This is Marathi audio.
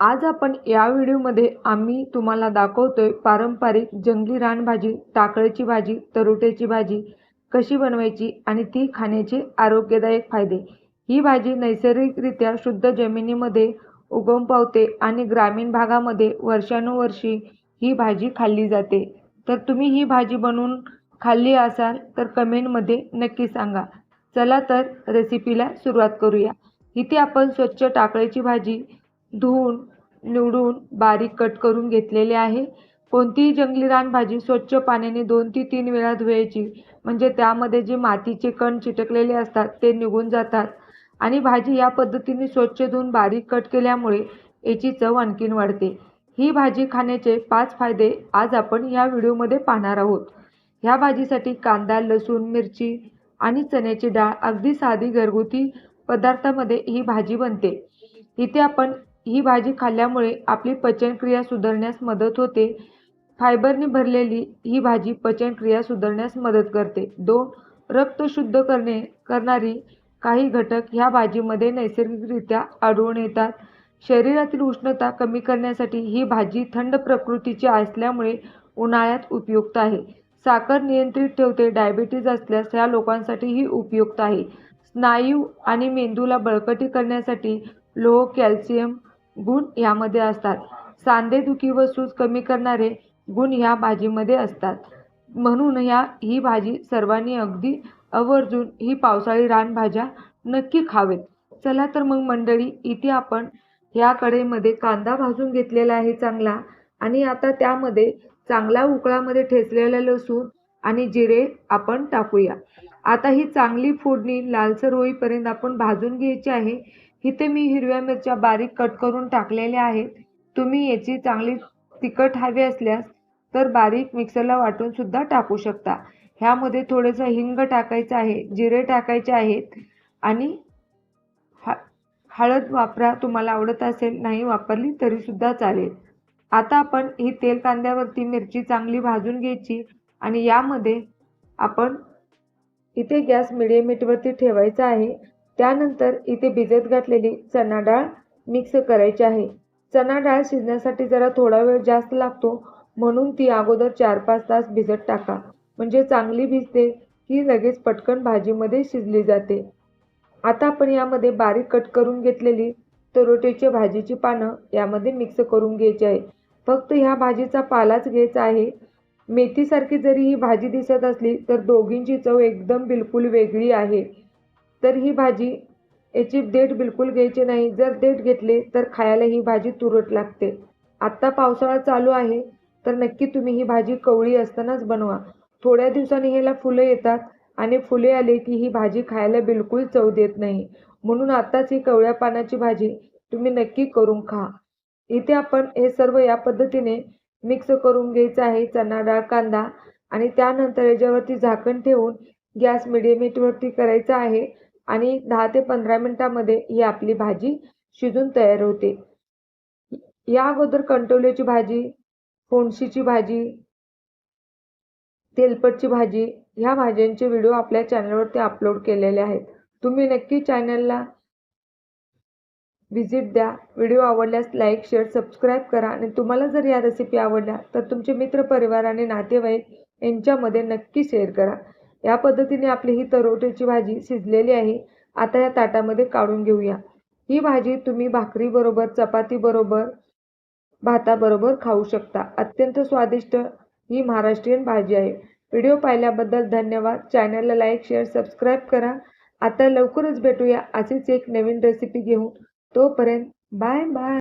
आज आपण या व्हिडिओमध्ये आम्ही तुम्हाला दाखवतोय पारंपरिक जंगली रानभाजी टाकळीची भाजी तरोट्याची भाजी कशी बनवायची आणि ती खाण्याचे आरोग्यदायक फायदे. ही भाजी नैसर्गिकरित्या शुद्ध जमिनीमध्ये उगम पावते आणि ग्रामीण भागामध्ये वर्षानुवर्षी ही भाजी खाल्ली जाते. तर तुम्ही ही भाजी बनवून खाल्ली असाल तर कमेंटमध्ये नक्की सांगा. चला तर रेसिपीला सुरुवात करूया. इथे आपण स्वच्छ टाकळीची भाजी धुवून निवडून बारीक कट करून घेतलेले आहे. कोणतीही जंगली रानभाजी स्वच्छ पाण्याने दोन ते तीन वेळा धुवायची म्हणजे त्यामध्ये जे मातीचे कण चिटकलेले असतात ते निघून जातात. आणि भाजी या पद्धतीने स्वच्छ धुवून बारीक कट केल्यामुळे याची चव आणखीन वाढते. ही भाजी खाण्याचे पाच फायदे आज आपण या व्हिडिओमध्ये पाहणार आहोत. ह्या भाजीसाठी कांदा लसूण मिरची आणि चण्याची डाळ अगदी साधी घरगुती पदार्थामध्ये ही भाजी बनते. इथे आपण ही भाजी खाल्ल्यामुळे आपली पचनक्रिया सुधारण्यास मदत होते. फायबरने भरलेली ही भाजी पचनक्रिया सुधारण्यास मदत करते. दोन रक्त शुद्ध करणे करणारी काही घटक ह्या भाजीमध्ये नैसर्गिकरित्या आढळून येतात. शरीरातील उष्णता कमी करण्यासाठी ही भाजी थंड प्रकृतीची असल्यामुळे उन्हाळ्यात उपयुक्त आहे. साखर नियंत्रित ठेवते डायबिटीज असल्यास ह्या लोकांसाठी ही उपयुक्त आहे. स्नायू आणि मेंदूला बळकटी करण्यासाठी लोह कॅल्शियम गुण यामध्ये असतात. सांधेदुखी व सूज कमी करणारे गुण ह्या भाजीमध्ये असतात. म्हणून या ही भाजी सर्वांनी अगदी आवर्जून ही पावसाळी रानभाज्या नक्की खावेत. चला तर मग मंडळी इथे आपण ह्या कढईमध्ये कांदा भाजून घेतलेला आहे चांगला आणि आता त्यामध्ये चांगला उकळामध्ये ठेचलेला लसूण आणि जिरे आपण टाकूया. आता ही चांगली फोडणी लालसर होईपर्यंत आपण भाजून घ्यायची आहे. इथे मी हिरव्या मिरच्या बारीक कट करून टाकलेल्या आहेत. तुम्ही याची चांगली तिखट हवी असल्यास तर बारीक मिक्सरला वाटून सुद्धा टाकू शकता. ह्यामध्ये थोडंसं हिंग टाकायचं आहे जिरे टाकायचे आहेत. आणि हा हळद वापरा तुम्हाला आवडत असेल नाही वापरली तरीसुद्धा चालेल. आता आपण ही तेल कांद्यावरती मिरची चांगली भाजून घ्यायची आणि यामध्ये आपण इथे गॅस मिडियम मीटवरती ठेवायचा आहे. त्यानंतर इथे भिजत घातलेली चणा डाळ मिक्स करायची आहे. चणा डाळ शिजण्यासाठी जरा थोडा वेळ जास्त लागतो म्हणून ती अगोदर चार पाच तास भिजत टाका. म्हणजे चांगली भिजते की लगेच पटकन भाजीमध्ये शिजली जाते. आता आपण यामध्ये बारीक कट करून घेतलेली तरोटेच्या भाजीची पानं यामध्ये मिक्स करून घ्यायची आहे. फक्त ह्या भाजीचा पालाच घ्यायचा आहे. मेथीसारखी जरी ही भाजी दिसत असली तर दोघींची चव एकदम बिलकुल वेगळी आहे. तर ही भाजी याची देठ बिलकुल घ्यायची नाही. जर देठ घेतले तर खायला ही भाजी तुरट लागते. आत्ता पावसाळा चालू आहे तर नक्की तुम्ही ही भाजी कवळी असतानाच बनवा. थोड्या दिवसांनी ह्याला फुलं येतात आणि फुले आले की ही भाजी खायला बिलकुल चव देत नाही. म्हणून आत्ताच ही कवळ्या पानाची भाजी तुम्ही नक्की करून खा. इथे आपण हे सर्व या पद्धतीने मिक्स करून घ्यायचं आहे चणा डाळ कांदा आणि त्यानंतर याच्यावरती झाकण ठेवून गॅस मिडियम हीटवरती करायचा आहे. आणि दहा ते पंधरा मिनिटांमध्ये ही आपली भाजी शिजून तयार होते. या अगोदर कंटोल्याची भाजी फोणशीची भाजी तेलपटची भाजी ह्या भाज्यांचे व्हिडिओ आपल्या चॅनलवरती अपलोड केलेले आहेत. तुम्ही नक्की चॅनलला व्हिजिट द्या व्हिडिओ आवडल्यास लाईक शेअर सबस्क्राईब करा आणि तुम्हाला जर या रेसिपी आवडल्या तर तुमचे मित्रपरिवार आणि नातेवाईक यांच्यामध्ये नक्की शेअर करा. या पद्धतीने आपली ही तरोट्याची भाजी शिजलेली आहे. आता या ताटामध्ये काढून घेऊया. ही भाजी तुम्ही भाकरीबरोबर चपातीबरोबर भाताबरोबर खाऊ शकता. अत्यंत स्वादिष्ट ही महाराष्ट्रीयन भाजी आहे. व्हिडिओ पाहिल्याबद्दल धन्यवाद. चॅनलला लाईक शेअर सबस्क्राईब करा. आता लवकरच भेटूया अशीच एक नवीन रेसिपी घेऊन. तोपर्यंत बाय बाय.